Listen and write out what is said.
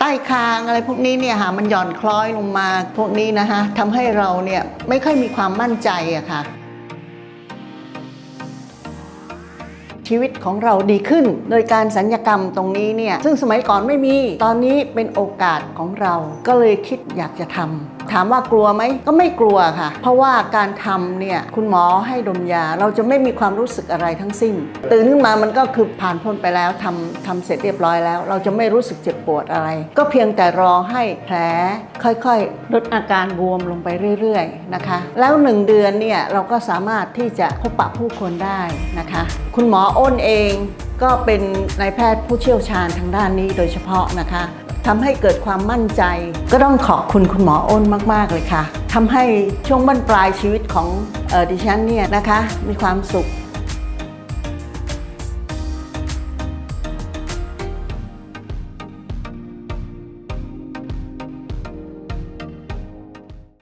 ใต้คางอะไรพวกนี้เนี่ยค่ะมันหย่อนคล้อยลงมาพวกนี้นะคะทำให้เราเนี่ยไม่ค่อยมีความมั่นใจอะค่ะ ชีวิตของเราดีขึ้น โดยการสัญญกรรมตรงนี้เนี่ยซึ่งสมัยก่อนไม่มี ตอนนี้เป็นโอกาสของเราก็เลยคิดอยากจะทำถามว่ากลัวไหมก็ไม่กลัวค่ะ เพราะว่าการทำเนี่ยคุณหมอให้ดมยา เราจะไม่มีความรู้สึกอะไรทั้งสิ้น ตื่นขึ้นมามันก็คือผ่านพ้นไปแล้วทำทำเสร็จเรียบร้อยแล้ว เราจะไม่รู้สึกเจ็บปวดอะไร ก็เพียงแต่รอให้แผลค่อยๆ ลดอาการบวมลงไปเรื่อยๆนะคะ แล้วหนึ่งเดือนเนี่ยเราก็สามารถที่จะพบปะผู้คนได้นะคะ คุณหมออ้นเองก็เป็นนายแพทย์ผู้เชี่ยวชาญทางด้านนี้โดยเฉพาะนะคะ ทำให้เกิดความมั่นใจ ก็ต้องขอบคุณคุณหมออ้นมาก ๆ เลยค่ะทำให้ช่วงบั้นปลายชีวิตของออดิฉันเนี่ยนะคะ มีความสุข